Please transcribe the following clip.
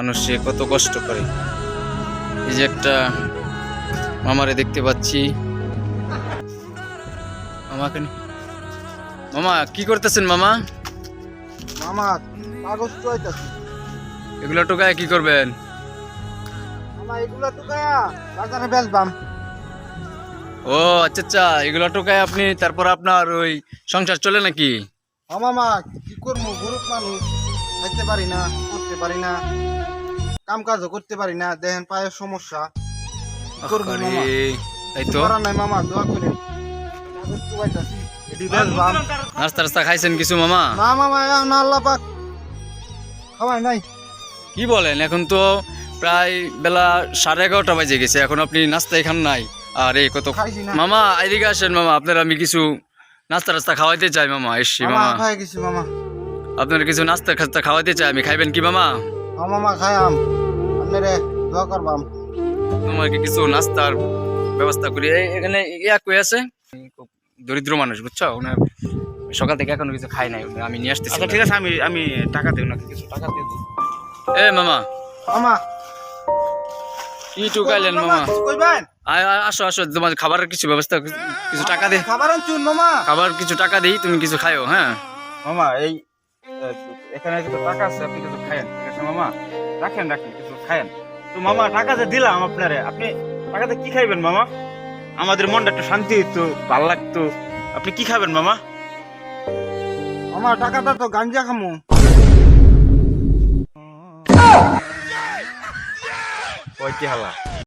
মানুষ সে কত কষ্ট করে। এই যে একটা মামারে দেখতে পাচ্ছি। মামাকে মামা কি করতেছেন মামা? মামা কাগজ চুয়াইতাছি এগুলো টোকায় কি করবেন? মামা এগুলা তো বাজারে বেচবাম। ও আচ্ছা আচ্ছা এগুলো টোকায় আপনি তারপর আপনার ওই সংসার চলে নাকি? মামা কি করব? গরিব মানুষ খাইতে পারি না করতে পারি না। কাম কাজও করতে পারি না দেখেন পায়ের সমস্যা। করব মামা। তাই তো। করার নাই মামা দোয়া করে কাগজ চুয়াইতাছি এটি বেচবাম নাস্তা রাস্তা খাইছেন কিছু মামা? না মামা এখন আল্লাহ পাক। খাওয়াই নাই। কি বলেন এখন তো প্রায় বেলা সাড়ে এগারোটা বাজে গেছে এখন আপনি নাস্তাই খান নাই। আরে কত মামা এদিকে আসেন মামা আপনার আমি কিছু নাস্তা রাস্তা খাওয়াইতে চাই মামা এসছি মামা মামা। খাই আপনার কিছু নাস্তা খাস্তা খাওয়াইতে চাই আমি খাইবেন কি মামা? মামা খাইয়াম আপনারে দোয়া করবাম তোমাকে কিছু নাস্তার ব্যবস্থা করি। এই এখানে ইয়া কই আছে? খুব দরিদ্র মানুষ বুঝছ? ওনার সকাল থেকে এখনও কিছু খাই নাই। আমি নিয়ে আসতেছি আচ্ছা ঠিক আছে আমি আমি টাকা দেব নাকি কিছু টাকা দিয়ে দিই। এ মামা। মামা। কি টুকাইলেন মামা কইবেন? আসো আসো তোমার খাবারের কিছু ব্যবস্থা কিছু টাকা দে। খাবার আনছুন মামা। খাবার কিছু টাকা দিই তুমি কিছু খাইও হ্যাঁ? মামা এই এখানে কিছু টাকা আছে আপনি কিছু খায়েন। ঠিক আছে মামা? রাখেন রাখেন কিছু খায়েন। তো মামা টাকা যে দিলাম আপনারে আপনি টাকাতে কি খাইবেন মামা? আমাদের মনটা একটু শান্তি হইতো ভালো লাগতো। আপনি কি খাবেন মামা? আমার টাকাটা তো গাঞ্জা খামু। ওই কি হালা?